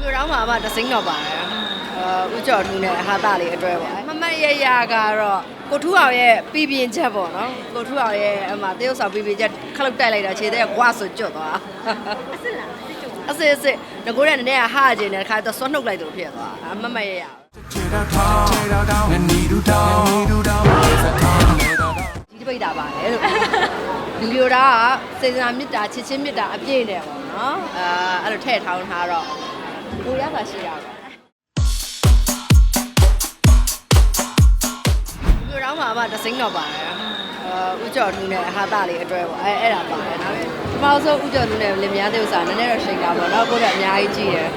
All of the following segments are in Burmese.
မျိုးတော့မှအမတစိမ့်တော့ပါတယ်အဲဥကြော်ထူးနဲ့ဟာတာလေးအတွဲပေါ့မမတ်ရရကတော့ကိုထူအောင်ရဲ့ပြည်ပြင်းချက်ပေါ့နော်ကိုထူအောင်ရဲ့အမတရုတ်ဆောင်ပြည်ပြင်းချက်ခလုတ်တိုက်လိုက်တာခြေတဲ့ကွာဆိုကျွတ်သွားအစ်စ်လားအစ်စ်အစ်စ်ငကိုတဲ့နည်းနည်းဟာကျင်တဲ့ခါတော့ဆွနှုတ်လိုက်လို့ဖြစ်သွားအမမတ်ရရ Check it out, check it out, and need to down, need to down, it's a time, let it out. ဒီတပိတ်တာပါတယ်လို့ဒီလိုတာကစေစနာမေတ္တာချစ်ချင်းမေတ္တာအပြည့်နဲ့ပေါ့နော်အဲအဲ့လိုထည့်ထောင်းထားတော့ ကိုရတာရှိရပါဒီလိုတော့မှအမတစိမ့်တော့ပါတယ်အဲဥကြော်ထူးနဲ့ဟာတာလေးအတွဲပေါ့အဲအဲ့ဒါပါတယ်ဒါပေမဲ့ဒီမှာဆိုဥကြော်ထူးနဲ့လင်မယားသေးဥစားနည်းနည်းတော့ရှိန်တာပေါ့နော်ကိုယ်ကအများကြီးကြည့်တယ်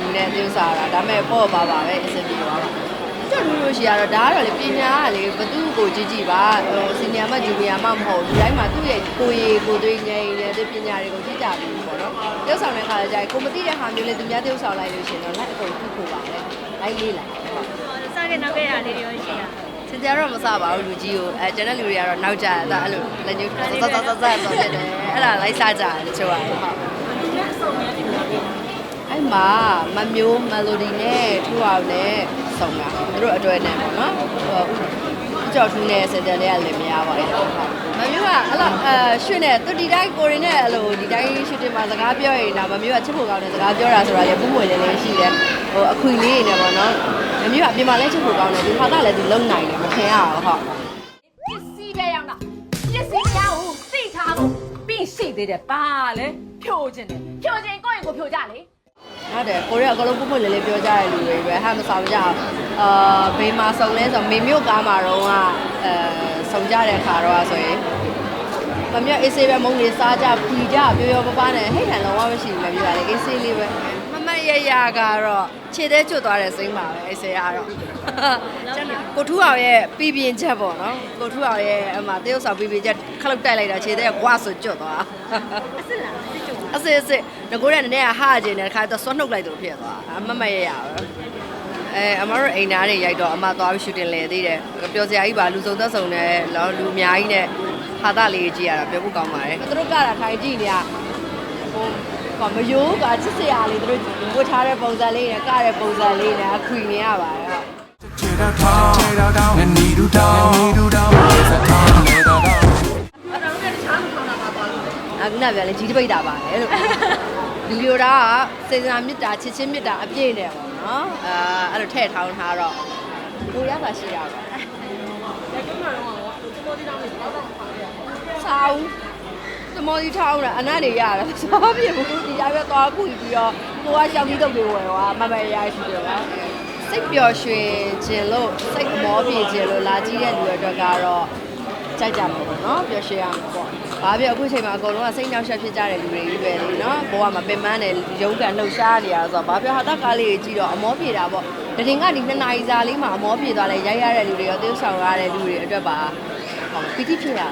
ဒီနဲ့သေးဥစားတာဒါပေမဲ့ပေါ့ပါပါပဲအဆင်ပြေပါပါ ကျွတ်လို့လို့ရှိရတော့ဒါကတော့လေပညာကလေဘသူ့ကိုကြည့်ကြည့်ပါဟိုစီနီယာမဂျူနီယာမမဟုတ်ဘူးဒီတိုင်းမှာသူ့ရဲ့ကိုယ်ရည်ကိုယ်သွေးငယ်ရည်တဲ့ပညာတွေကိုကြည့်ကြပြီပေါ့နော်တုပ်ဆောင်တဲ့ခါကျရင်ကိုမသိတဲ့ဟာမျိုးလေသူများတုပ်ဆောင်လိုက်လို့ရှိရင်တော့လက်အကုန်ခုခုပါလေလိုက်လေးလိုက်ဟုတ်စခဲ့နောက်ခဲ့ရလေးတွေရောရှိတာစင်ကြတော့မစပါဘူးလူကြီးကိုအဲကျန်တဲ့လူတွေကတော့နောက်ကြအဲ့ဒါအဲ့လိုလက်ညှိုးဆက်ဆက်ဆက်ဆက်ဆိုဖြစ်တယ်အဲ့ဒါလိုက်စားကြတယ်တချို့ကဟုတ်အဲ့ မှာမမျိုးမလိုဒီနဲ့ထူအောင်နဲ့စုံတာသူတို့အတွဲနဲ့ပေါ့နော်ဟိုကြောက်ထူးနဲ့စင်တယ်လေးကလည်းမရပါဘူးဟုတ်မမျိုးကအဲ့လိုအဲရွှေနဲ့သူဒီတိုင်းကိုရင်းနဲ့အဲ့လိုဒီတိုင်းရွှေတင်မှာစကားပြောရင်တော့မမျိုးကချစ်ဖို့ကောင်းတဲ့စကားပြောတာဆိုတာလေပုံမှန်လေးလေးရှိတယ်ဟိုအခွင့်လေးနေပေါ့နော်မမျိုးကအပြင်မှာလည်းချစ်ဖို့ကောင်းတယ်ဒီခါကလည်းဒီလုံနိုင်တယ်မထင်ရဘူးဟုတ်ပစ္စည်းပဲရောက်တာပစ္စည်းများကိုသိထားဖို့ပြီးရှိသေးတယ်ပါလေဖြိုခြင်းတယ်ဖြိုခြင်းကိုယ့်ရင်ကိုဖြိုကြလေ ဟုတ်တယ်ကိုရီးယားအကလုံးပုံပုံလေးလေးပြောကြတဲ့လူတွေပဲဟာမဆောင်ကြအောင်အာဘေးမှာစုံလဲဆိုမေမျိုးကားမှာတော့ကအဲစုံကြတဲ့ခါတော့ဆိုရင်မမြောက်အေးဆေးပဲမုံလေးစားကြပီကြပြောပြောပပနဲ့ဟိတ်ထန်လုံးဝမရှိဘူးမပြောရလေအေးဆေးလေးပဲ မမတ်ရရကတော့ခြေသေးကျွတ်သွားတဲ့စိမ့်ပါပဲအေးဆေးကတော့ကျွန်တော်ကိုထူအောင်ရဲ့ပြည်ပြင်းချက်ပေါ့နော်ကိုထူအောင်ရဲ့အမတရုတ်ဆောင်ပြည်ပြင်းချက်ခလုတ်တိုက်လိုက်တာခြေသေးကွာဆိုကျွတ်သွားအစ်စ်အစ်စ်ငကိုတဲ့နည်းနည်းဟာကျင်တဲ့ခါတော့ဆွနှုတ်လိုက်လို့ဖြစ်သွားအမမရရပဲအဲအမတို့အိမ်သားတွေရိုက်တော့အမသွားပြီးရှူတင်လဲသေးတယ်ပျော်စရာကြီးပါလူစုံသက်စုံနဲ့လောလူအများကြီးနဲ့ဟာတာလေးကြည့်ရတာပြောဖို့ကောင်းပါတယ်သူတို့ကတာထိုင်ကြည့်နေရဟို ကမယိုးကချစ်စရာလေးသူတို့ဝတ်ထားတဲ့ပုံစံလေးနဲ့ကတဲ့ပုံစံလေးနဲ့ခွေနေရပါတယ်ဟုတ် Check it out, check it out, and need to down, need to down, it's a time, let it out. အခုနကပြောလေကြီးတပိတ်တာပါတယ်လို့ဒီလိုတာကစေစနာမေတ္တာချစ်ချင်းမေတ္တာအပြည့်နဲ့ပေါ့နော်အဲအဲ့လိုထည့်ထောင်းထားတော့ကိုရတာရှိရပါဆောင်း သမောဒီထောင်းတာအနတ်တွေရတယ်စားပြဘူးဒီအပြည့်သွားခွေပြီးတော့ကိုကရှောင်းကြီးတုပ်တွေဝယ်သွားမမရရရှိတယ်ပါစိတ်ပျော်ရွှင်ခြင်းလို့စိတ်မောပြေခြင်းလို့လာကြည့်တဲ့လူတွေအတွက်ကတော့ကြိုက်ကြမှာပေါ့နော်ပျော်ရွှင်ရမှာပေါ့။ဘာဖြစ်အခုချိန်မှာအကုန်လုံးကစိတ်နှောက်ယှက်ဖြစ်ကြတဲ့လူတွေကြီးပဲလေနော်။ဘဝမှာပင်ပန်းတယ်ရုန်းကန်လှုပ်ရှားနေရဆိုတော့ဘာဖြစ်ဟာတက်ကားလေးကြီးတော့အမောပြေတာပေါ့။တရင်ကဒီနှစ်နာရီစာလေးမှာအမောပြေသွားလဲရိုက်ရတဲ့လူတွေရောသေဆောင်ရတဲ့လူတွေအတွက်ပါဟောပီတိဖြစ်ရတာ